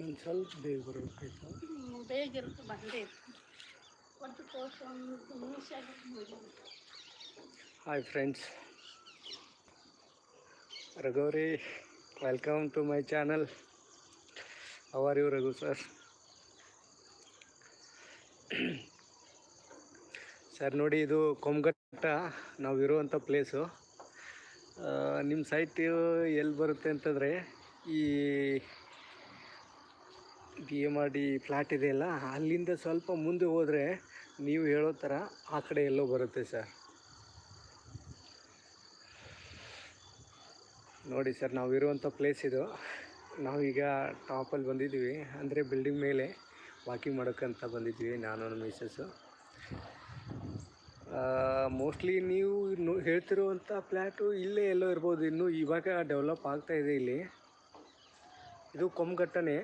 ಇನ್ನೊಂದು ಸ್ವಲ್ಪ ಬೇಗ ಬರಬೇಕಾಯ್ತು ಬೇಗ ಇರುತ್ತೆ ಬಂದೇ ಒಂದು ಒಂದು ನಿಮಿಷ hi friends ರಘುವರಿ welcome to my channel how are you Raghu sir sir ನೋಡಿ ಇದು ಕೊಮ್ಗಟ್ಟ ನಾವು ಇರುವಂಥ ಪ್ಲೇಸು ನಿಮ್ಮ ಸೈಟ್ ಎಲ್ಲಿ ಬರುತ್ತೆ ಅಂತಂದರೆ ಈ B M R D flat ಇದೆಯಲ್ಲ ಅಲ್ಲಿಂದ ಸ್ವಲ್ಪ ಮುಂದೆ ಹೋದರೆ ನೀವು ಹೇಳೋ ಥರ ಆ ಕಡೆ ಎಲ್ಲೋ ಬರುತ್ತೆ ಸರ್. ನೋಡಿ ಸರ್, ನಾವು ಇರುವಂಥ ಪ್ಲೇಸ್ ಇದು. ನಾವೀಗ ಟಾಪಲ್ಲಿ ಬಂದಿದ್ದೀವಿ. ಅಂದರೆ ಬಿಲ್ಡಿಂಗ್ ಮೇಲೆ ವಾಕಿಂಗ್ ಮಾಡೋಕ್ಕಂತ ಬಂದಿದ್ದೀವಿ ನಾನು ನನ್ನ ಮಿಸ್ಸಸ್ಸು ಮೋಸ್ಟ್ಲಿ ನೀವು ಇನ್ನು ಹೇಳ್ತಿರುವಂಥ ಫ್ಲ್ಯಾಟು ಇಲ್ಲೇ ಎಲ್ಲೋ ಇರ್ಬೋದು. ಇನ್ನೂ ಇವಾಗ ಡೆವಲಪ್ ಆಗ್ತಾ ಇದೆ ಇಲ್ಲಿ. ಇದು ಕೊಮ್ಗಟ್ಟನೆ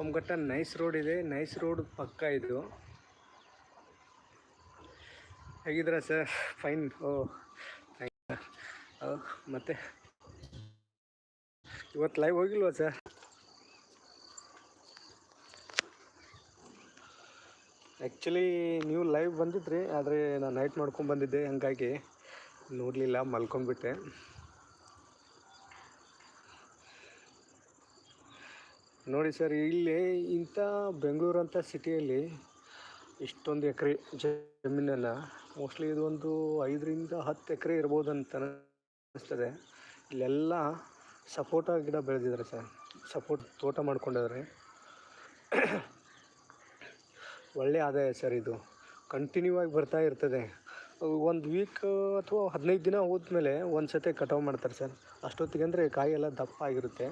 ಕೊಮ್ಗಟ್ಟ ನೈಸ್ ರೋಡ್ ಇದೆ. ನೈಸ್ ರೋಡ್ ಪಕ್ಕ ಇದು. ಹೇಗಿದ್ರ ಸರ್? ಫೈನ್. ಓ ಮತ್ತೆ? ಇವತ್ತು ಲೈವ್ ಹೋಗಿಲ್ವಾ ಸರ್? ಆ್ಯಕ್ಚುಲಿ ನೀವು ಲೈವ್ ಬಂದಿದ್ರಿ, ಆದರೆ ನಾನು ನೈಟ್ ಮಾಡ್ಕೊಂಡು ಬಂದಿದ್ದೆ, ಹಂಗಾಗಿ ನೋಡಲಿಲ್ಲ, ಮಲ್ಕೊಂಡ್ಬಿಟ್ಟೆ. ನೋಡಿ ಸರ್, ಇಲ್ಲಿ ಇಂಥ ಬೆಂಗಳೂರು ಅಂತ ಸಿಟಿಯಲ್ಲಿ ಇಷ್ಟೊಂದು ಎಕರೆ ಜಮೀನೆಲ್ಲ ಮೋಸ್ಟ್ಲಿ ಇದು ಒಂದು ಐದರಿಂದ ಹತ್ತು ಎಕರೆ ಇರ್ಬೋದು ಅಂತ ಅನ್ನಿಸ್ತದೆ ಇಲ್ಲೆಲ್ಲ ಸಪೋಟ ಗಿಡ ಬೆಳೆದಿದ್ದಾರೆ ಸರ್, ಸಪೋಟ್ ತೋಟ ಮಾಡ್ಕೊಂಡಿದ್ದಾರೆ ಒಳ್ಳೆ ಆದಾಯ ಸರ್ ಇದು ಕಂಟಿನ್ಯೂ ಆಗಿ ಬರ್ತಾ ಇರ್ತದೆ. ಒಂದು ವೀಕ್ ಅಥವಾ ಹದಿನೈದು ದಿನ ಹೋದ್ಮೇಲೆ ಒಂದು ಸತಿ ಕಟಾವು ಮಾಡ್ತಾರೆ ಸರ್. ಅಷ್ಟೊತ್ತಿಗೆ ಅಂದರೆ ಕಾಯಿ ಎಲ್ಲ ದಪ್ಪ ಆಗಿರುತ್ತೆ.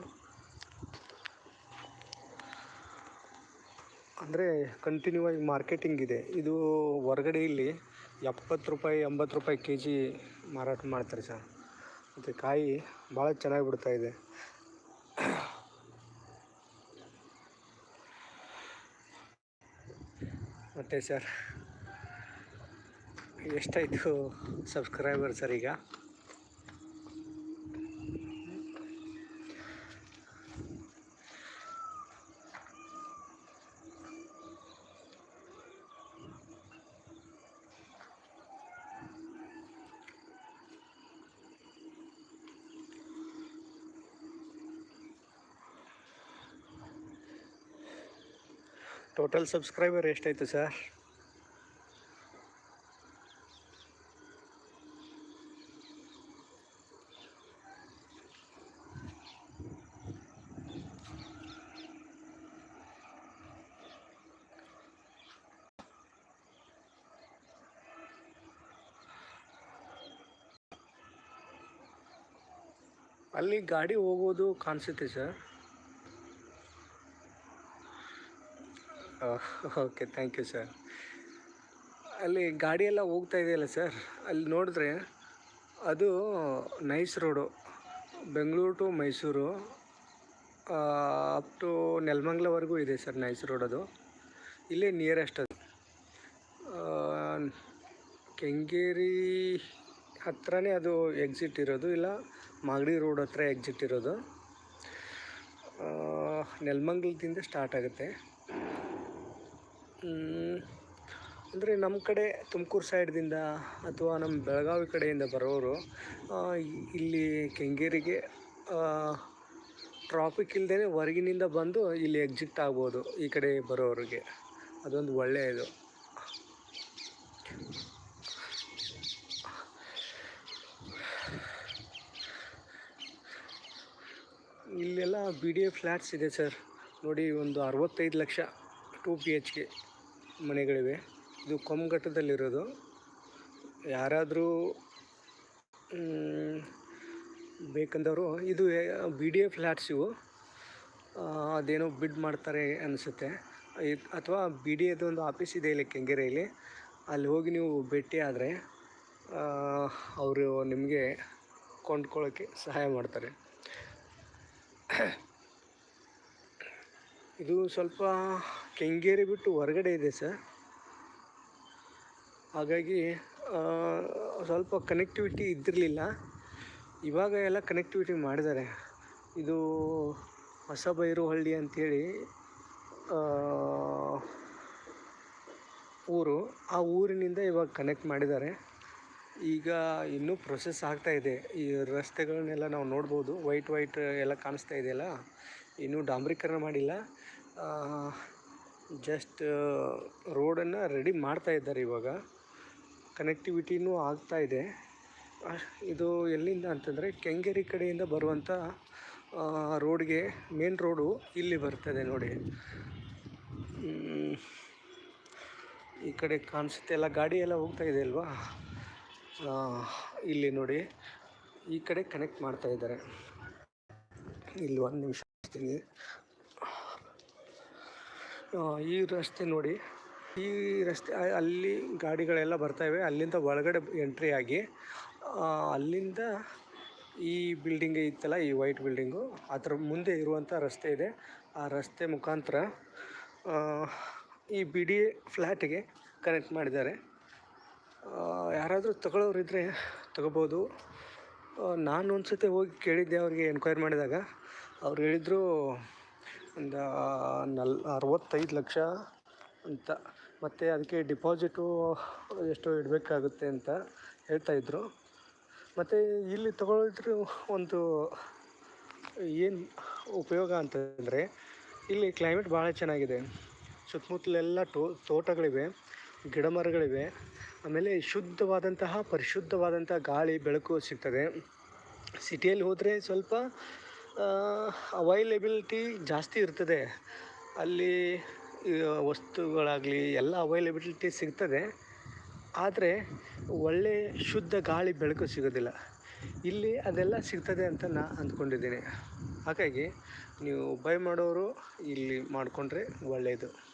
ಅಂದರೆ ಕಂಟಿನ್ಯೂ ಆಗಿ ಮಾರ್ಕೆಟಿಂಗ್ ಇದೆ. ಇದು ಹೊರಗಡೆ ಇಲ್ಲಿ ಎಪ್ಪತ್ತು ರೂಪಾಯಿ, ಎಂಬತ್ತು ರೂಪಾಯಿ ಕೆ ಜಿ ಮಾರಾಟ ಮಾಡ್ತಾರೆ ಸರ್. ಮತ್ತು ಕಾಯಿ ಭಾಳ ಚೆನ್ನಾಗಿ ಬಿಡ್ತಾ ಇದೆ. ಮತ್ತು ಸರ್, ಎಷ್ಟಾಯಿತು ಸಬ್ಸ್ಕ್ರೈಬರ್ ಸರ್ ಈಗ? ಟೋಟಲ್ ಸಬ್ಸ್ಕ್ರೈಬರ್ ಎಷ್ಟಾಯಿತು ಸರ್ ಅಲ್ಲಿ ಗಾಡಿ ಹೋಗೋದು ಕಾಣಿಸುತ್ತೆ sir okay thank you sir ಅಲ್ಲಿ ಗಾಡಿ ಎಲ್ಲ ಹೋಗ್ತಾ ಇದೆಯಲ್ಲ ಸರ್ ಅಲ್ಲಿ ನೋಡಿದ್ರೆ ಅದು nice road Bengaluru to Mysuru up to ನೆಲಮಂಗ್ಲವರೆಗೂ ಇದೆ ಸರ್ ನೈಸ್ ರೋಡ್ ಅದು. ಇಲ್ಲೇ ನಿಯರೆಸ್ಟ್ ಅದು. ಕೆಂಗೇರಿ ಹತ್ರನೇ ಅದು ಎಕ್ಸಿಟ್ ಇರೋದು, ಇಲ್ಲ ಮಾಗಡಿ ರೋಡ್ ಹತ್ರ ಎಕ್ಸಿಟ್ ಇರೋದು. ನೆಲಮಂಗ್ಲದಿಂದ ಸ್ಟಾರ್ಟ್ ಆಗುತ್ತೆ. ಅಂದರೆ ನಮ್ಮ ಕಡೆ ತುಮಕೂರು ಸೈಡ್ದಿಂದ ಅಥವಾ ನಮ್ಮ ಬೆಳಗಾವಿ ಕಡೆಯಿಂದ ಬರೋರು ಇಲ್ಲಿ ಕೆಂಗೇರಿಗೆ ಟ್ರಾಫಿಕ್ ಇಲ್ಲದೇ ಹೊರಗಿನಿಂದ ಬಂದು ಇಲ್ಲಿ ಎಕ್ಸಿಟ್ ಆಗ್ಬೋದು ಈ ಕಡೆ ಬರೋರಿಗೆ. ಅದೊಂದು ಒಳ್ಳೆಯದು ಇಲ್ಲೆಲ್ಲ ಬಿ ಡಿ ಎ ಫ್ಲ್ಯಾಟ್ಸ್ ಇದೆ ಸರ್ ನೋಡಿ ಒಂದು ಅರವತ್ತೈದು lakh two B H K ಮನೆಗಳಿವೆ. ಇದು ಕೊಮ್ಮಘಟ್ಟದಲ್ಲಿರೋದು ಯಾರಾದರೂ ಬೇಕಂದವರು, ಇದು ಬಿ ಡಿ ಎ ಫ್ಲ್ಯಾಟ್ಸ್ ಇವು ಅದೇನೋ ಬಿಡ್ ಮಾಡ್ತಾರೆ ಅನಿಸುತ್ತೆ. ಅಥವಾ ಬಿ ಡಿ ಎದು ಒಂದು ಆಫೀಸ್ ಇದೆ ಇಲ್ಲಿ ಕೆಂಗೇರಿಯಲ್ಲಿ. ಅಲ್ಲಿ ಹೋಗಿ ನೀವು ಭೇಟಿ ಆದರೆ ಅವರು ನಿಮಗೆ ಕೊಂಡ್ಕೊಳ್ಳೋಕ್ಕೆ ಸಹಾಯ ಮಾಡ್ತಾರೆ. ಇದು ಸ್ವಲ್ಪ ಕೆಂಗೇರಿ ಬಿಟ್ಟು ಹೊರಗಡೆ ಇದೆ ಸರ್. ಹಾಗಾಗಿ ಸ್ವಲ್ಪ ಕನೆಕ್ಟಿವಿಟಿ ಇದ್ದಿರಲಿಲ್ಲ. ಇವಾಗ ಎಲ್ಲ ಕನೆಕ್ಟಿವಿಟಿ ಮಾಡಿದ್ದಾರೆ. ಇದು ಹೊಸಬೈರುಹಳ್ಳಿ ಅಂಥೇಳಿ ಆ, ಊರು. ಆ ಊರಿನಿಂದ ಇವಾಗ ಕನೆಕ್ಟ್ ಮಾಡಿದ್ದಾರೆ. ಈಗ ಇನ್ನೂ ಪ್ರೊಸೆಸ್ ಆಗ್ತಾ ಇದೆ. ಈ ರಸ್ತೆಗಳನ್ನೆಲ್ಲ ನಾವು ನೋಡ್ಬೋದು. ವೈಟ್ ವೈಟ್ ಎಲ್ಲ ಕಾಣಿಸ್ತಾ ಇದೆಯಲ್ಲ? ಇನ್ನೂ ಡಾಂಬ್ರೀಕರಣ ಮಾಡಿಲ್ಲ. ಜಸ್ಟ್ ರೋಡನ್ನು ರೆಡಿ ಮಾಡ್ತಾ ಇದ್ದಾರೆ ಇವಾಗ. ಕನೆಕ್ಟಿವಿಟಿನೂ ಆಗ್ತಾ ಇದೆ. ಇದು ಎಲ್ಲಿಂದ ಅಂತಂದರೆ ಕೆಂಗೇರಿ ಕಡೆಯಿಂದ ಬರುವಂಥ ರೋಡ್ಗೆ ಮೇನ್ ರೋಡು ಇಲ್ಲಿ ಬರ್ತದೆ ನೋಡಿ. ಈ ಕಡೆ ಕಾಣಿಸುತ್ತೆ. ಎಲ್ಲ ಗಾಡಿ ಎಲ್ಲ ಹೋಗ್ತಾ ಇದೆ ಅಲ್ವಾ? ಇಲ್ಲಿ ನೋಡಿ. ಈ ಕಡೆ ಕನೆಕ್ಟ್ ಮಾಡ್ತಾ ಇದ್ದಾರೆ. ಇಲ್ಲಿ ಒಂದು ನಿಮಿಷ. ಆ, ಈ ರಸ್ತೆ ನೋಡಿ. ಈ ರಸ್ತೆ ಅಲ್ಲಿ ಗಾಡಿಗಳೆಲ್ಲ ಬರ್ತಾಯಿವೆ ಅಲ್ಲಿಂದ ಒಳಗಡೆ ಎಂಟ್ರಿ ಆಗಿ ಅಲ್ಲಿಂದ ಈ ಬಿಲ್ಡಿಂಗ್ ಇತ್ತಲ್ಲ ಈ ವೈಟ್ ಬಿಲ್ಡಿಂಗು ಅದರ ಮುಂದೆ ಇರುವಂಥ ರಸ್ತೆ ಇದೆ. ಆ ರಸ್ತೆ ಮುಖಾಂತರ ಈ ಬಿ ಡಿ ಫ್ಲ್ಯಾಟಿಗೆ ಕನೆಕ್ಟ್ ಮಾಡಿದ್ದಾರೆ. ಯಾರಾದರೂ ತಗೊಳ್ಳೋರಿದ್ದರೆ ತಗೋಬೋದು. ನಾನು ಒಂದು ಸತಿ ಹೋಗಿ ಕೇಳಿದ್ದೆ ಅವರಿಗೆ ಎನ್ಕ್ವೈರಿ ಮಾಡಿದಾಗ. ಅವ್ರು ಹೇಳಿದರು, ಒಂದು ನಲ್, ಅರವತ್ತೈದು ಲಕ್ಷ ಅಂತ. ಮತ್ತು ಅದಕ್ಕೆ ಡಿಪಾಸಿಟು ಎಷ್ಟು ಇಡಬೇಕಾಗುತ್ತೆ ಅಂತ ಹೇಳ್ತಾಯಿದ್ರು ಮತ್ತು ಇಲ್ಲಿ ತಗೊಳ್ಳಿದ್ರು ಒಂದು ಏನು ಉಪಯೋಗ ಅಂತಂದರೆ, ಇಲ್ಲಿ ಕ್ಲೈಮೇಟ್ ಭಾಳ ಚೆನ್ನಾಗಿದೆ. ಸುತ್ತಮುತ್ತಲೆಲ್ಲ ಟೋ ತೋಟಗಳಿವೆ ಗಿಡ ಮರಗಳಿವೆ ಆಮೇಲೆ ಶುದ್ಧವಾದಂತಹ ಪರಿಶುದ್ಧವಾದಂಥ ಗಾಳಿ, ಬೆಳಕು ಸಿಗ್ತದೆ. ಸಿಟಿಯಲ್ಲಿ ಹೋದರೆ ಸ್ವಲ್ಪ ಅವೈಲೇಬಿಲಿಟಿ ಜಾಸ್ತಿ ಇರ್ತದೆ. ಅಲ್ಲಿ ವಸ್ತುಗಳಾಗಲಿ ಎಲ್ಲ ಅವೈಲೇಬಿಲಿಟಿ ಸಿಗ್ತದೆ. ಆದರೆ, ಒಳ್ಳೆ ಶುದ್ಧ ಗಾಳಿ ಬೆಳಕು ಸಿಗೋದಿಲ್ಲ. ಇಲ್ಲಿ ಅದೆಲ್ಲ ಸಿಗ್ತದೆ ಅಂತ ನಾ ಅಂದ್ಕೊಂಡಿದ್ದೀನಿ. ಹಾಗಾಗಿ, ನೀವು ಬೈ ಮಾಡೋರು ಇಲ್ಲಿ ಮಾಡಿಕೊಂಡ್ರೆ ಒಳ್ಳೆಯದು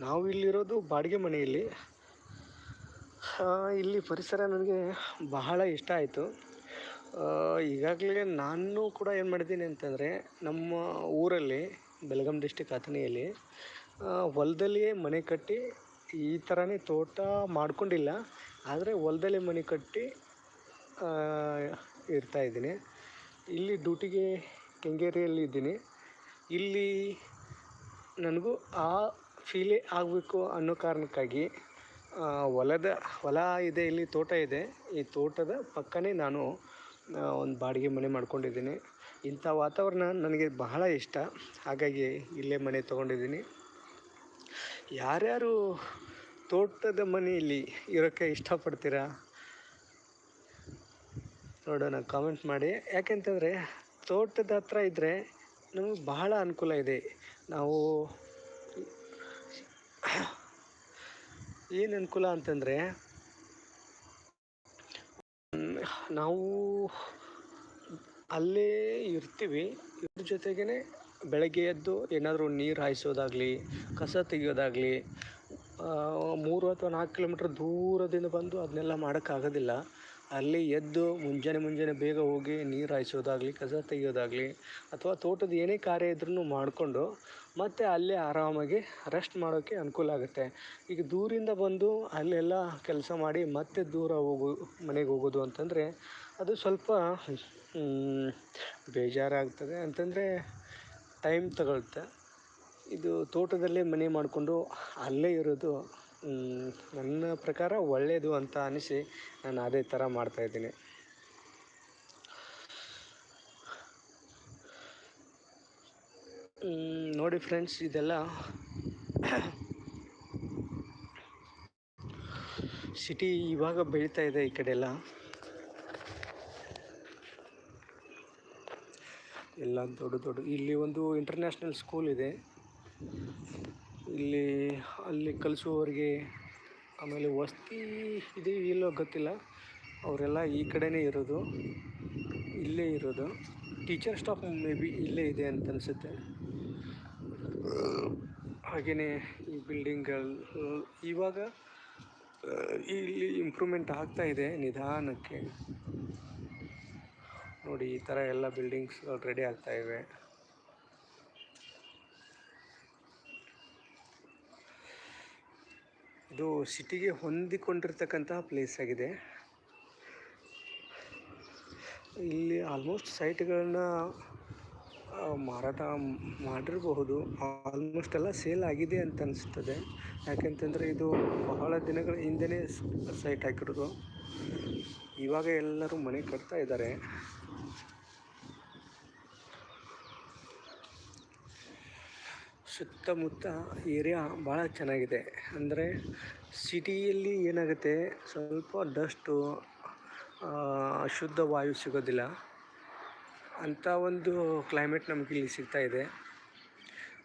ನಾವು ಇಲ್ಲಿರೋದು ಬಾಡಿಗೆ ಮನೆಯಲ್ಲಿ. ಇಲ್ಲಿ ಪರಿಸರ ನನಗೆ ಬಹಳ ಇಷ್ಟ ಆಯಿತು. ಈಗಾಗಲೇ ನಾನು ಕೂಡ ಏನು ಮಾಡಿದ್ದೀನಿ ಅಂತಂದರೆ ನಮ್ಮ ಊರಲ್ಲಿ, ಬೆಳಗಾಂ ಡಿಸ್ಟಿಕ್ ಅಥಣಿಯಲ್ಲಿ ಹೊಲದಲ್ಲಿಯೇ ಮನೆ ಕಟ್ಟಿ ಈ ಥರನೇ ತೋಟ ಮಾಡ್ಕೊಂಡಿಲ್ಲ. ಆದರೆ ಹೊಲದಲ್ಲಿ ಮನೆ ಕಟ್ಟಿ ಇರ್ತಾ ಇದ್ದೀನಿ. ಇಲ್ಲಿ ಡ್ಯೂಟಿಗೆ ಕೆಂಗೇರಿಯಲ್ಲಿ ಇದ್ದೀನಿ. ಇಲ್ಲಿ ನನಗೂ ಆ ಫೀಲೇ ಆಗಬೇಕು ಅನ್ನೋ ಕಾರಣಕ್ಕಾಗಿ ಹೊಲದ, ಹೊಲ ಇದೆ, ಇಲ್ಲಿ ತೋಟ ಇದೆ. ಈ ತೋಟದ ಪಕ್ಕನೇ ನಾನು ಒಂದು ಬಾಡಿಗೆ ಮನೆ ಮಾಡ್ಕೊಂಡಿದ್ದೀನಿ. ಇಂಥ ವಾತಾವರಣ ನನಗೆ ಬಹಳ ಇಷ್ಟ. ಹಾಗಾಗಿ ಇಲ್ಲೇ ಮನೆ ತೊಗೊಂಡಿದ್ದೀನಿ. ಯಾರ್ಯಾರು ತೋಟದ ಮನೆಯಲ್ಲಿ ಇರೋಕ್ಕೆ ಇಷ್ಟಪಡ್ತೀರಾ? ನೋಡೋಣ ಕಾಮೆಂಟ್ ಮಾಡಿ. ಯಾಕೆಂತಂದರೆ ತೋಟದ ಹತ್ರ ಇದ್ದರೆ ನಮಗೆ ಬಹಳ ಅನುಕೂಲ ಇದೆ. ನಾವು ಏನು ಅನುಕೂಲ ಅಂತಂದರೆ ನಾವು ಅಲ್ಲೇ ಇರ್ತೀವಿ. ಇದ್ರ ಜೊತೆಗೇ ಬೆಳಗ್ಗೆ ಎದ್ದು ಏನಾದರೂ ನೀರು ಹಾಯಿಸೋದಾಗಲಿ, ಕಸ ತೆಗಿಯೋದಾಗಲಿ ಮೂರು ಅಥವಾ ನಾಲ್ಕು ಕಿಲೋಮೀಟ್ರ್ ದೂರದಿಂದ ಬಂದು ಅದನ್ನೆಲ್ಲ ಮಾಡೋಕ್ಕಾಗೋದಿಲ್ಲ. ಅಲ್ಲಿ ಎದ್ದು ಮುಂಜಾನೆ ಮುಂಜಾನೆ ಬೇಗ ಹೋಗಿ ನೀರು ಹಾಯಿಸೋದಾಗಲಿ, ಕಸ ತೆಗೆಯೋದಾಗಲಿ, ಅಥವಾ ತೋಟದ ಏನೇ ಕಾರ್ಯ ಇದ್ರೂ ಮಾಡಿಕೊಂಡು ಮತ್ತೆ ಅಲ್ಲೇ ಆರಾಮಾಗಿ ರೆಸ್ಟ್ ಮಾಡೋಕ್ಕೆ ಅನುಕೂಲ ಆಗುತ್ತೆ. ಈಗ ದೂರಿಂದ ಬಂದು ಅಲ್ಲೆಲ್ಲ ಕೆಲಸ ಮಾಡಿ ಮತ್ತೆ ದೂರ ಹೋಗು, ಮನೆಗೆ ಹೋಗೋದು ಅಂತಂದರೆ ಅದು ಸ್ವಲ್ಪ ಬೇಜಾರಾಗ್ತದೆ. ಅಂತಂದರೆ ಟೈಮ್ ತಗೊಳ್ತೆ ಇದು ತೋಟದಲ್ಲೇ ಮನೆ ಮಾಡಿಕೊಂಡು ಅಲ್ಲೇ ಇರೋದು ನನ್ನ ಪ್ರಕಾರ ಒಳ್ಳೆಯದು ಅಂತ ಅನಿಸಿ ನಾನು ಅದೇ ಥರ ಮಾಡ್ತಾಯಿದ್ದೀನಿ ನೋಡಿ ಫ್ರೆಂಡ್ಸ್, ಇದೆಲ್ಲ ಸಿಟಿ ಇವಾಗ ಬೆಳೀತಾ ಇದೆ ಈ ಕಡೆ ಎಲ್ಲ ಎಲ್ಲ ದೊಡ್ಡ ದೊಡ್ಡ, ಇಲ್ಲಿ ಒಂದು ಇಂಟರ್ನ್ಯಾಷನಲ್ ಸ್ಕೂಲ್ ಇದೆ. ಇಲ್ಲಿ, ಅಲ್ಲಿ ಕಲಿಸುವವರಿಗೆ ಆಮೇಲೆ ವಸತಿ ಇದೆ ಇಲ್ಲೋ ಗೊತ್ತಿಲ್ಲ. ಅವರೆಲ್ಲ ಈ ಕಡೆನೇ ಇರೋದು, ಇಲ್ಲೇ ಇರೋದು. ಟೀಚರ್ ಸ್ಟಾಫ್ ಮೇ ಬಿ ಇಲ್ಲೇ ಇದೆ ಅಂತ ಅನಿಸುತ್ತೆ. ಹಾಗೆಯೇ ಈ ಬಿಲ್ಡಿಂಗ್ಗಳು ಇವಾಗ ಇಲ್ಲಿ ಇಂಪ್ರೂವ್ಮೆಂಟ್ ಆಗ್ತಾ ಇದೆ ನಿಧಾನಕ್ಕೆ. ನೋಡಿ, ಈ ಥರ ಎಲ್ಲ ಬಿಲ್ಡಿಂಗ್ಸ್ಗಳು ರೆಡಿ ಆಗ್ತಾ ಇವೆ. ಇದು ಸಿಟಿಗೆ ಹೊಂದಿಕೊಂಡಿರ್ತಕ್ಕಂತಹ ಪ್ಲೇಸ್ ಆಗಿದೆ. ಇಲ್ಲಿ ಆಲ್ಮೋಸ್ಟ್ ಸೈಟ್ಗಳನ್ನ ಮಾರಾಟ ಮಾಡಿರಬಹುದು. ಆಲ್ಮೋಸ್ಟ್ ಎಲ್ಲ ಸೇಲ್ ಆಗಿದೆ ಅಂತ ಅನಿಸ್ತದೆ. ಯಾಕೆಂತಂದರೆ ಇದು ಬಹಳ ದಿನಗಳ ಹಿಂದೆನೇ ಸೈಟ್ ಹಾಕಿರೋದು. ಇವಾಗ ಎಲ್ಲರೂ ಮನೆ ಕಟ್ತಾ ಇದ್ದಾರೆ. ಸುತ್ತಮುತ್ತ ಏರಿಯಾ ಭಾಳ ಚೆನ್ನಾಗಿದೆ. ಅಂದರೆ ಸಿಟಿಯಲ್ಲಿ ಏನಾಗುತ್ತೆ? ಸ್ವಲ್ಪ ಡಸ್ಟು ಶುದ್ಧ ವಾಯು ಸಿಗೋದಿಲ್ಲ. ಅಂಥ ಒಂದು ಕ್ಲೈಮೇಟ್ ನಮಗೆ ಇಲ್ಲಿ ಇದೆ.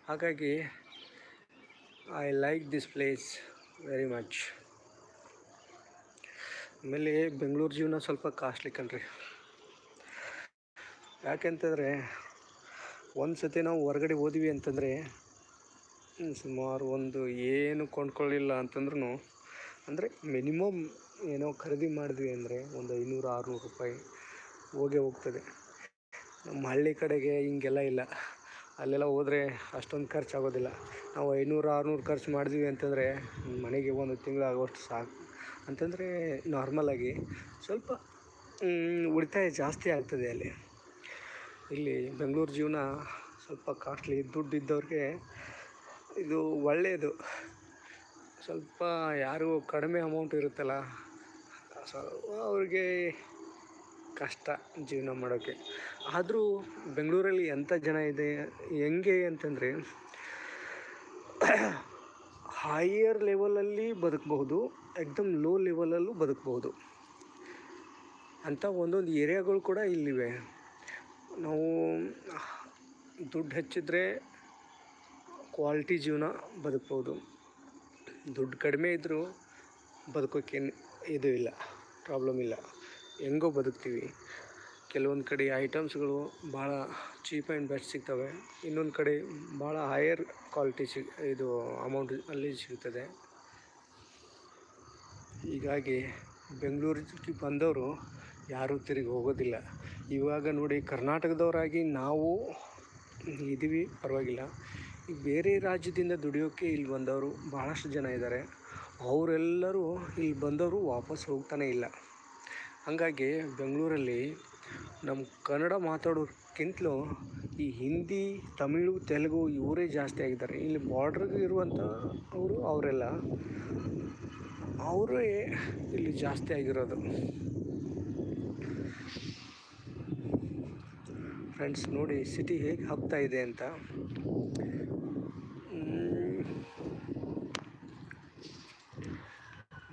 ಹಾಗಾಗಿ I like this place very much ಆಮೇಲೆ ಬೆಂಗಳೂರು ಜೀವನ ಸ್ವಲ್ಪ ಕಾಸ್ಟ್ಲಿ ಕಣ್ರಿ. ಯಾಕೆಂತಂದರೆ ಒಂದು ಸತಿ ನಾವು ಹೊರಗಡೆ ಹೋದ್ವಿ ಅಂತಂದರೆ ಸುಮಾರು ಒಂದು ಏನು ಕೊಂಡ್ಕೊಳ್ಳಿಲ್ಲ ಅಂತಂದ್ರೂ ಅಂದರೆ ಮಿನಿಮಮ್ ಏನೋ ಖರೀದಿ ಮಾಡಿದ್ವಿ ಅಂದರೆ ಒಂದು ಐನೂರು, ಆರುನೂರು ರೂಪಾಯಿ ಹೋಗೇ ಹೋಗ್ತದೆ. ನಮ್ಮ ಹಳ್ಳಿ ಕಡೆಗೆ ಹಿಂಗೆಲ್ಲ ಇಲ್ಲ. ಅಲ್ಲೆಲ್ಲ ಹೋದರೆ ಅಷ್ಟೊಂದು ಖರ್ಚು ಆಗೋದಿಲ್ಲ ನಾವು ಐನೂರು, ಆರುನೂರು ಖರ್ಚು ಮಾಡಿದ್ವಿ ಅಂತಂದರೆ ಮನೆಗೆ ಒಂದು ತಿಂಗಳಾಗುವಷ್ಟು ಸಾಕು. ಅಂತಂದರೆ ನಾರ್ಮಲಾಗಿ ಸ್ವಲ್ಪ ಉಳಿತಾಯ ಜಾಸ್ತಿ ಆಗ್ತದೆ ಅಲ್ಲಿ. ಇಲ್ಲಿ ಬೆಂಗಳೂರು ಜೀವನ ಸ್ವಲ್ಪ ಕಾಸ್ಟ್ಲಿ ದುಡ್ಡು ಇದ್ದವ್ರಿಗೆ ಇದು ಒಳ್ಳೆಯದು ಸ್ವಲ್ಪ ಯಾರಿಗೂ ಕಡಿಮೆ ಅಮೌಂಟ್ ಇರುತ್ತಲ್ಲ ಸೊ ಅವ್ರಿಗೆ ಕಷ್ಟ ಜೀವನ ಮಾಡೋಕ್ಕೆ. ಆದರೂ ಬೆಂಗಳೂರಲ್ಲಿ ಎಂಥ ಜನ ಇದೆ, ಹೆಂಗೆ ಅಂತಂದರೆ ಹೈಯರ್ ಲೆವೆಲಲ್ಲಿ ಬದುಕಬಹುದು, ಎಕ್ದಮ್ ಲೋ ಲೆವೆಲಲ್ಲೂ ಬದುಕಬಹುದು. ಅಂಥ ಒಂದೊಂದು ಏರಿಯಾಗಳು ಕೂಡ ಇಲ್ಲಿವೆ. ನಾವು ದುಡ್ಡು ಹೆಚ್ಚಿದ್ರೆ ಕ್ವಾಲಿಟಿ ಜೀವನ ಬದುಕ್ಬೋದು ದುಡ್ಡು ಕಡಿಮೆ ಇದ್ದರೂ ಬದುಕೋಕ್ಕೇನು ಇದು ಇಲ್ಲ ಪ್ರಾಬ್ಲಮ್ ಇಲ್ಲ. ಹೆಂಗೋ ಬದುಕ್ತೀವಿ. ಕೆಲವೊಂದು ಕಡೆ ಐಟಮ್ಸ್ಗಳು ಭಾಳ ಚೀಪ್ ಆ್ಯಂಡ್ ಬೆಸ್ಟ್ ಸಿಗ್ತವೆ. ಇನ್ನೊಂದು ಕಡೆ ಭಾಳ ಹೈಯರ್ ಕ್ವಾಲಿಟಿ ಸಿಗ್ ಇದು ಅಮೌಂಟ್ ಅಲ್ಲಿ ಸಿಗ್ತದೆ. ಹೀಗಾಗಿ ಬೆಂಗಳೂರಿಗೆ ಬಂದವರು ಯಾರೂ ತಿರುಗಿ ಹೋಗೋದಿಲ್ಲ. ಇವಾಗ ನೋಡಿ ಕರ್ನಾಟಕದವರಾಗಿ ನಾವು ಇದ್ದೀವಿ ಪರವಾಗಿಲ್ಲ. ಬೇರೆ ರಾಜ್ಯದಿಂದ ದುಡಿಯೋಕ್ಕೆ ಇಲ್ಲಿ ಬಂದವರು ಭಾಳಷ್ಟು ಜನ ಇದ್ದಾರೆ. ಅವರೆಲ್ಲರೂ ಇಲ್ಲಿ ಬಂದವರು ವಾಪಸ್ ಹೋಗ್ತಾನೇ ಇಲ್ಲ. ಹಾಗಾಗಿ ಬೆಂಗಳೂರಲ್ಲಿ ನಮ್ಮ ಕನ್ನಡ ಮಾತಾಡೋಕ್ಕಿಂತಲೂ ಈ ಹಿಂದಿ, ತಮಿಳು, ತೆಲುಗು ಇವರೇ ಜಾಸ್ತಿ ಆಗಿದ್ದಾರೆ. ಇಲ್ಲಿ ಬಾರ್ಡ್ರಿಗೆ ಇರುವಂಥ ಅವರು, ಅವರೆಲ್ಲ ಅವರೇ ಇಲ್ಲಿ ಜಾಸ್ತಿ ಆಗಿರೋದು. ಫ್ರೆಂಡ್ಸ್ ನೋಡಿ ಸಿಟಿ ಹೇಗೆ ಹಾಕ್ತಾ ಇದೆ ಅಂತ.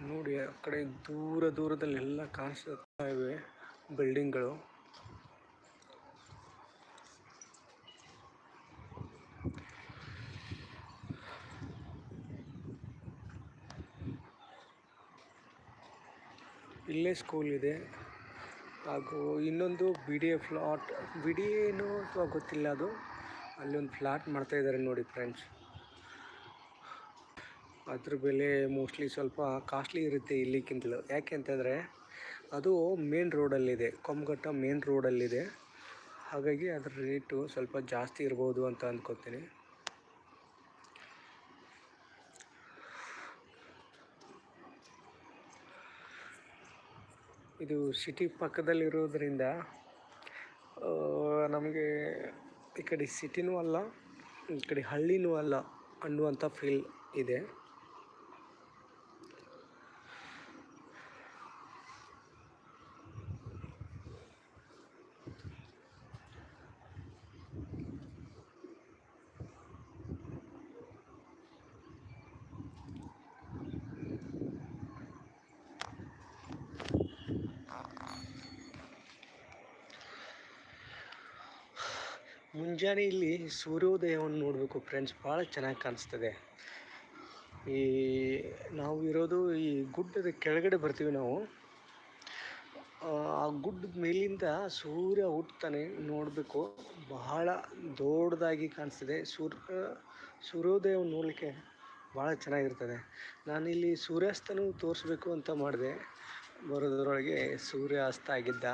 ನೋಡಿ, ಆ ಕಡೆ ದೂರ ದೂರದಲ್ಲೆಲ್ಲ ಕಾಣಿಸ್ತದೆ ಕಾಣಿಸ್ತಾ ಇವೆ ಬಿಲ್ಡಿಂಗ್ಗಳು. ಇಲ್ಲೇ ಸ್ಕೂಲ್ ಇದೆ. ಹಾಗೂ ಇನ್ನೊಂದು B D A flat B D ಏನು ಅಥವಾ ಗೊತ್ತಿಲ್ಲ ಅದು. ಅಲ್ಲಿ ಒಂದು ಫ್ಲಾಟ್ ಮಾಡ್ತಾ ಇದ್ದಾರೆ ನೋಡಿ ಫ್ರೆಂಡ್ಸ್ ಅದ್ರ ಬೆಲೆ ಮೋಸ್ಟ್ಲಿ ಸ್ವಲ್ಪ ಕಾಸ್ಟ್ಲಿ ಇರುತ್ತೆ ಇಲ್ಲಿಗಿಂತಲೂ ಯಾಕೆ ಅಂತಂದರೆ ಅದು ಮೇನ್ ರೋಡಲ್ಲಿದೆ ಕೊಮ್ಘಟ್ಟ ಮೇನ್ ರೋಡಲ್ಲಿದೆ ಹಾಗಾಗಿ ಅದರ ರೇಟು ಸ್ವಲ್ಪ ಜಾಸ್ತಿ ಇರ್ಬೋದು ಅಂತ ಅಂದ್ಕೋತೀನಿ ಇದು ಸಿಟಿ ಪಕ್ಕದಲ್ಲಿರೋದ್ರಿಂದ ನಮಗೆ ಈ ಕಡೆ ಸಿಟಿನೂ ಅಲ್ಲ, ಈ ಕಡೆ ಹಳ್ಳಿನೂ ಅಲ್ಲ ಅನ್ನುವಂಥ ಫೀಲ್ ಇದೆ. ಮುಂಜಾನೆ ಇಲ್ಲಿ ಸೂರ್ಯೋದಯವನ್ನು ನೋಡಬೇಕು ಫ್ರೆಂಡ್ಸ್ ಭಾಳ ಚೆನ್ನಾಗಿ ಕಾಣಿಸ್ತದೆ. ಈ ನಾವು ಇರೋದು ಈ ಗುಡ್ಡದ ಕೆಳಗಡೆ ಬರ್ತೀವಿ ನಾವು. ಆ ಗುಡ್ಡದ ಮೇಲಿಂದ ಸೂರ್ಯ ಹುಟ್ತಾನೆ ನೋಡಬೇಕು. ಬಹಳ ದೊಡ್ಡದಾಗಿ ಕಾಣಿಸ್ತದೆ. ಸೂರ್ಯ ಸೂರ್ಯೋದಯವನ್ನು ನೋಡಲಿಕ್ಕೆ ಭಾಳ ಚೆನ್ನಾಗಿರ್ತದೆ. ನಾನಿಲ್ಲಿ ಸೂರ್ಯಾಸ್ತನೂ ತೋರಿಸ್ಬೇಕು ಅಂತ ಮಾಡಿದೆ. ಬರೋದ್ರೊಳಗೆ ಸೂರ್ಯಾಸ್ತ ಆಗಿದ್ದ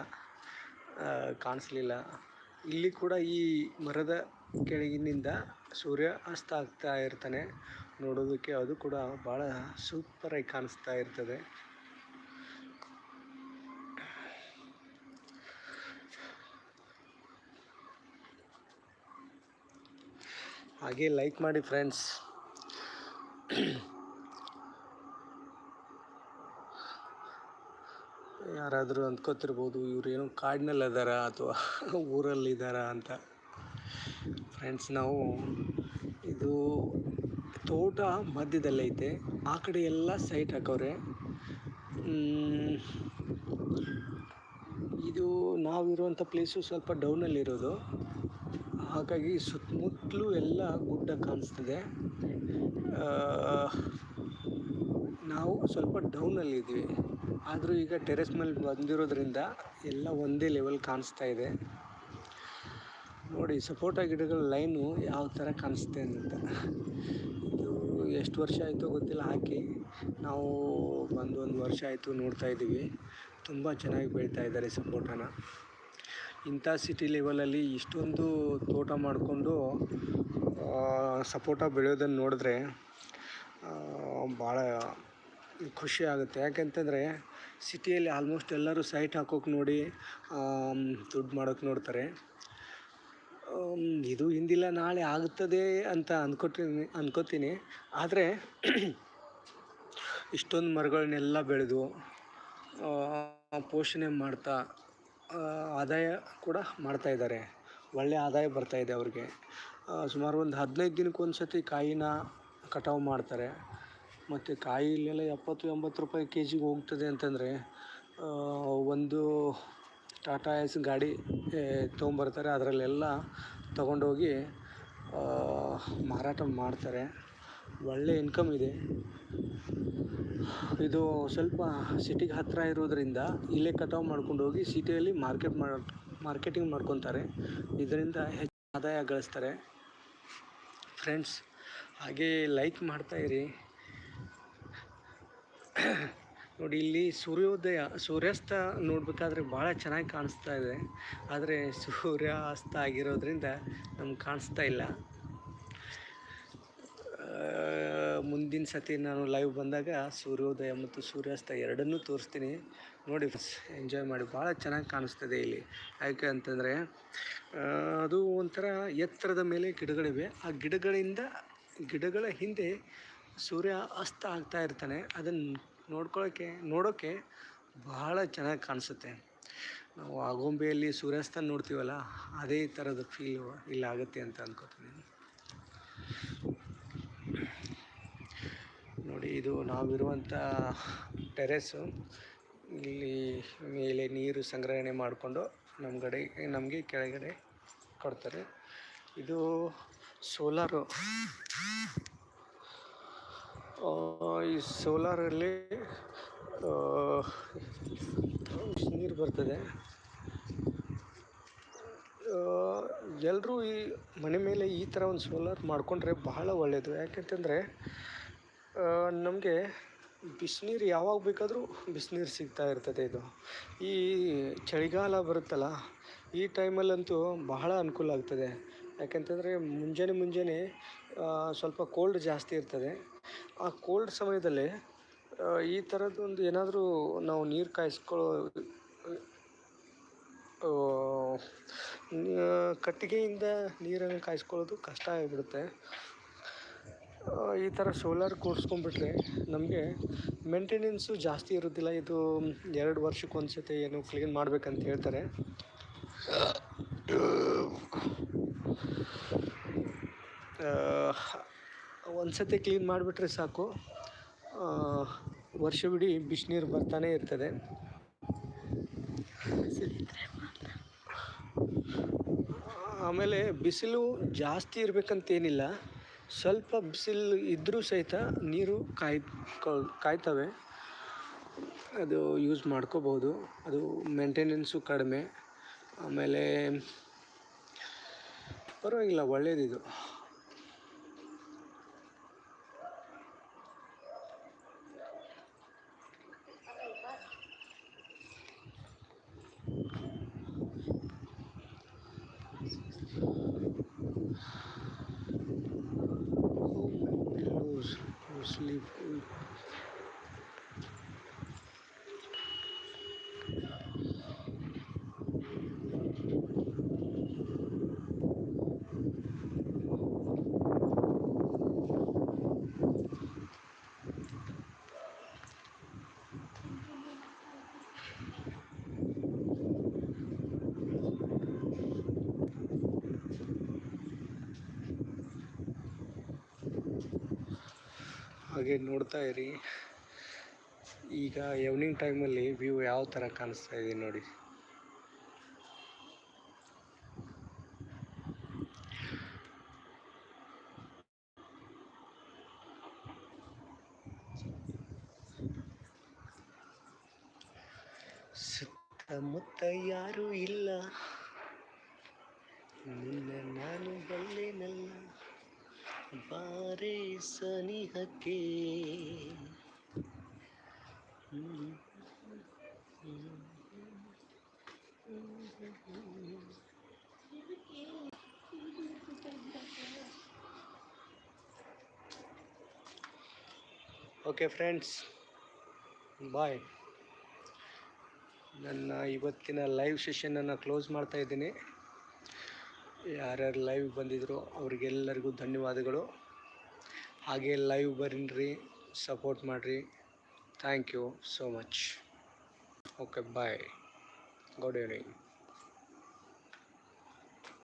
ಕಾಣಿಸ್ಲಿಲ್ಲ. ಇಲ್ಲಿ ಕೂಡ ಈ ಮರದ ಕೆಳಗಿನಿಂದ ಸೂರ್ಯ ಅಸ್ತ ಆಗ್ತಾ ಇರ್ತಾನೆ. ನೋಡೋದಕ್ಕೆ ಅದು ಕೂಡ ಭಾಳ ಸೂಪರಾಗಿ ಕಾಣಿಸ್ತಾ ಇರ್ತದೆ. ಹಾಗೆ ಲೈಕ್ ಮಾಡಿ ಫ್ರೆಂಡ್ಸ್ ಯಾರಾದರೂ ಅಂದ್ಕೋತಿರ್ಬೋದು, ಇವ್ರು ಏನೋ ಕಾಡಿನಲ್ಲಿ ಅದಾರ ಅಥವಾ ಊರಲ್ಲಿ ಇದ್ದಾರ ಅಂತ. ಫ್ರೆಂಡ್ಸ್ ನಾವು ಇದು ತೋಟ ಮಧ್ಯದಲ್ಲೈತೆ ಆ ಕಡೆ ಎಲ್ಲ ಸೈಟ್ ಹಾಕವ್ರೆ. ಇದು ನಾವಿರುವಂಥ ಪ್ಲೇಸು ಸ್ವಲ್ಪ ಡೌನಲ್ಲಿರೋದು ಹಾಗಾಗಿ ಸುತ್ತಮುತ್ತಲೂ ಎಲ್ಲ ಗುಡ್ಡ ಕಾಣಿಸ್ತದೆ. ನಾವು ಸ್ವಲ್ಪ ಡೌನಲ್ಲಿದ್ದೀವಿ ಆದರೂ ಈಗ ಟೆರೆಸ್ ಮೇಲೆ ಬಂದಿರೋದ್ರಿಂದ ಎಲ್ಲ ಒಂದೇ ಲೆವೆಲ್ ಕಾಣಿಸ್ತಾ ಇದೆ. ನೋಡಿ ಸಪೋಟ ಗಿಡಗಳ ಲೈನು ಯಾವ ಥರ ಕಾಣಿಸುತ್ತೆ ಅಂತ. ಇದು ಎಷ್ಟು ವರ್ಷ ಆಯಿತೋ ಗೊತ್ತಿಲ್ಲ ಹಾಕಿ ನಾವು ಬಂದು ಒಂದು ವರ್ಷ ಆಯಿತು ನೋಡ್ತಾ ಇದ್ದೀವಿ. ತುಂಬ ಚೆನ್ನಾಗಿ ಬೆಳೀತಾ ಇದ್ದಾರೆ ಸಪೋಟನ ಇಂಥ ಸಿಟಿ ಲೆವೆಲಲ್ಲಿ ಇಷ್ಟೊಂದು ತೋಟ ಮಾಡಿಕೊಂಡು ಸಪೋಟ ಬೆಳೆಯೋದನ್ನು ನೋಡಿದ್ರೆ ಭಾಳ ಖುಷಿ ಆಗುತ್ತೆ. ಯಾಕೆಂತಂದರೆ ಸಿಟಿಯಲ್ಲಿ ಆಲ್ಮೋಸ್ಟ್ ಎಲ್ಲರೂ ಸೈಟ್ ಹಾಕೋಕೆ ನೋಡಿ ದುಡ್ಡು ಮಾಡೋಕೆ ನೋಡ್ತಾರೆ. ಇದು ಹಿಂದಿಲ್ಲ, ನಾಳೆ ಆಗುತ್ತದೆ ಅಂತ ಅಂದ್ಕೊತೀನಿ ಅಂದ್ಕೋತೀನಿ ಆದರೆ ಇಷ್ಟೊಂದು ಮರಗಳನ್ನೆಲ್ಲ ಬೆಳೆದು ಪೋಷಣೆ ಮಾಡ್ತಾ ಆದಾಯ ಕೂಡ ಮಾಡ್ತಾಯಿದ್ದಾರೆ ಒಳ್ಳೆ ಆದಾಯ ಬರ್ತಾ ಇದೆ ಅವ್ರಿಗೆ. ಸುಮಾರು ಒಂದು ಹದಿನೈದು ದಿನಕ್ಕೆ ಒಂದು ಸತಿ ಕಾಯಿನ ಕಟಾವು ಮಾಡ್ತಾರೆ. ಮತ್ತು ಕಾಯಿ ಇಲ್ಲೆಲ್ಲ ಎಪ್ಪತ್ತು, ಎಂಬತ್ತು ರೂಪಾಯಿ ಕೆ ಜಿಗೆ ಹೋಗ್ತದೆ ಅಂತಂದರೆ ಒಂದು ಟಾಟಾ ಎಸ್ ಗಾಡಿ ತೊಗೊಂಬರ್ತಾರೆ. ಅದರಲ್ಲೆಲ್ಲ ತಗೊಂಡೋಗಿ ಮಾರಾಟ ಮಾಡ್ತಾರೆ. ಒಳ್ಳೆ ಇನ್ಕಮ್ ಇದೆ. ಇದು ಸ್ವಲ್ಪ ಸಿಟಿಗೆ ಹತ್ತಿರ ಇರೋದ್ರಿಂದ ಇಲ್ಲೇ ಕಟಾವು ಮಾಡ್ಕೊಂಡು ಹೋಗಿ ಸಿಟಿಯಲ್ಲಿ ಮಾರ್ಕೆಟ್ ಮಾಡಿ ಮಾರ್ಕೆಟಿಂಗ್ ಮಾಡ್ಕೊತಾರೆ. ಇದರಿಂದ ಹೆಚ್ಚು ಆದಾಯ ಗಳಿಸ್ತಾರೆ. ಫ್ರೆಂಡ್ಸ್ ಹಾಗೆ ಲೈಕ್ ಮಾಡ್ತಾಯಿರಿ ನೋಡಿ, ಇಲ್ಲಿ ಸೂರ್ಯೋದಯ, ಸೂರ್ಯಾಸ್ತ ನೋಡಬೇಕಾದ್ರೆ ಭಾಳ ಚೆನ್ನಾಗಿ ಕಾಣಿಸ್ತಾ ಇದೆ. ಆದರೆ ಸೂರ್ಯಾಸ್ತ ಆಗಿರೋದ್ರಿಂದ ನಮ್ಗೆ ಕಾಣಿಸ್ತಾ ಇಲ್ಲ. ಮುಂದಿನ ಸತಿ ನಾನು ಲೈವ್ ಬಂದಾಗ ಸೂರ್ಯೋದಯ ಮತ್ತು ಸೂರ್ಯಾಸ್ತ ಎರಡನ್ನೂ ತೋರಿಸ್ತೀನಿ. ನೋಡಿ ಎಂಜಾಯ್ ಮಾಡಿ. ಭಾಳ ಚೆನ್ನಾಗಿ ಕಾಣಿಸ್ತದೆ ಇಲ್ಲಿ. ಯಾಕೆ ಅಂತಂದರೆ ಅದು ಒಂಥರ ಎತ್ತರದ ಮೇಲೆ ಗಿಡಗಳಿವೆ. ಆ ಗಿಡಗಳಿಂದ, ಗಿಡಗಳ ಹಿಂದೆ ಸೂರ್ಯ ಅಸ್ತ ಆಗ್ತಾ ಇರ್ತಾನೆ ಅದನ್ನು ನೋಡ್ಕೊಳ್ಳೋಕ್ಕೆ ನೋಡೋಕ್ಕೆ ಬಹಳ ಚೆನ್ನಾಗಿ ಕಾಣಿಸುತ್ತೆ. ನಾವು ಆಗುಂಬೆಯಲ್ಲಿ ಸೂರ್ಯಾಸ್ತ ನೋಡ್ತೀವಲ್ಲ, ಅದೇ ಥರದ ಫೀಲು ಇಲ್ಲ ಆಗುತ್ತೆ ಅಂತ ಅಂದ್ಕೋತೀನಿ ನೋಡಿ, ಇದು ನಾವಿರುವಂಥ ಟೆರೆಸ್ಸು ಇಲ್ಲಿ ಮೇಲೆ ನೀರು ಸಂಗ್ರಹಣೆ ಮಾಡಿಕೊಂಡು ನಮ್ಮ ಕಡೆ ನಮಗೆ ಕೆಳಗಡೆ ಕೊಡ್ತಾರೆ. ಇದು ಸೋಲಾರು ಈ ಸೋಲಾರಲ್ಲಿ ನೀರು ಬರ್ತದೆ. ಎಲ್ಲರೂ ಈ ಮನೆ ಮೇಲೆ ಈ ಥರ ಒಂದು ಸೋಲಾರ್ ಮಾಡಿಕೊಂಡ್ರೆ ಬಹಳ ಒಳ್ಳೆಯದು ಯಾಕೆಂತಂದರೆ ನಮಗೆ ಬಿಸಿನೀರು ಯಾವಾಗ ಬೇಕಾದರೂ ಬಿಸಿನೀರು ಸಿಗ್ತಾ ಇರ್ತದೆ ಇದು. ಈ ಚಳಿಗಾಲ ಬರುತ್ತಲ್ಲ, ಈ ಟೈಮಲ್ಲಂತೂ ಬಹಳ ಅನುಕೂಲ ಆಗ್ತದೆ. ಯಾಕೆಂತಂದರೆ, ಮುಂಜಾನೆ ಮುಂಜಾನೆ ಸ್ವಲ್ಪ ಕೋಲ್ಡ್ ಜಾಸ್ತಿ ಇರ್ತದೆ. ಆ ಕೋಲ್ಡ್ ಸಮಯದಲ್ಲಿ ಈ ಥರದ್ದೊಂದು ಏನಾದರೂ ನಾವು ನೀರು ಕಾಯಿಸ್ಕೊಳ್ಳೋ ಕಟ್ಟಿಗೆಯಿಂದ ನೀರನ್ನು ಕಾಯಿಸ್ಕೊಳ್ಳೋದು ಕಷ್ಟ ಆಗಿಬಿಡುತ್ತೆ. ಈ ಥರ ಸೋಲಾರ್ ಕೂಡಿಸ್ಕೊಂಡ್ಬಿಟ್ರೆ ನಮಗೆ ಮೇಂಟೆನೆನ್ಸು ಜಾಸ್ತಿ ಇರೋದಿಲ್ಲ. ಇದು ಎರಡು ವರ್ಷಕ್ಕೆ ಒಂದು ಸತಿ ಏನು ಕ್ಲೀನ್ ಮಾಡಬೇಕಂತ ಹೇಳ್ತಾರೆ. ಒಂದು ಸತಿ ಕ್ಲೀನ್ ಮಾಡಿಬಿಟ್ರೆ ಸಾಕು. ವರ್ಷವಿಡೀ ಬಿಸಿನೀರು ಬರ್ತಾನೆ ಇರ್ತದೆ. ಆಮೇಲೆ ಬಿಸಿಲು ಜಾಸ್ತಿ ಇರಬೇಕಂತೇನಿಲ್ಲ. ಸ್ವಲ್ಪ ಬಿಸಿಲು ಇದ್ದರೂ ಸಹಿತ ನೀರು ಕಾಯ್ ಕಾಯ್ತವೆ. ಅದು ಯೂಸ್ ಮಾಡ್ಕೋಬೋದು ಅದು ಮೇಂಟೆನೆನ್ಸು ಕಡಿಮೆ. ಆಮೇಲೆ ಪರವಾಗಿಲ್ಲ, ಒಳ್ಳೇದಿದು. ಹಾಗೆ ನೋಡ್ತಾ ಇರಿ. ಈಗ ಈವ್ನಿಂಗ್ ಟೈಮಲ್ಲಿ ವ್ಯೂ ಯಾವ ಥರ ಕಾಣಿಸ್ತಾ ಇದೆ ನೋಡಿ. ಸುತ್ತಮುತ್ತ ಯಾರೂ ಇಲ್ಲ ನಿನ್ನ ನಾನು ಬಲ್ಲೆನಲ್ಲ ಬಾರೆ ಸನಿಹಕ್ಕೆ ಓಕೆ ಫ್ರೆಂಡ್ಸ್ ಬಾಯ್ ನನ್ನ ಇವತ್ತಿನ ಲೈವ್ ಸೆಷನನ್ನು ಕ್ಲೋಸ್ ಮಾಡ್ತಾ ಇದ್ದೀನಿ. ಯಾರ್ಯಾರು ಲೈವ್ ಬಂದಿದ್ರು ಅವರಿಗೆಲ್ಲರಿಗೂ ಧನ್ಯವಾದಗಳು. ಹಾಗೆ ಲೈವ್ ಬರೀನ್ರಿ ಸಪೋರ್ಟ್ ಮಾಡಿರಿ. Thank you so much okay bye good evening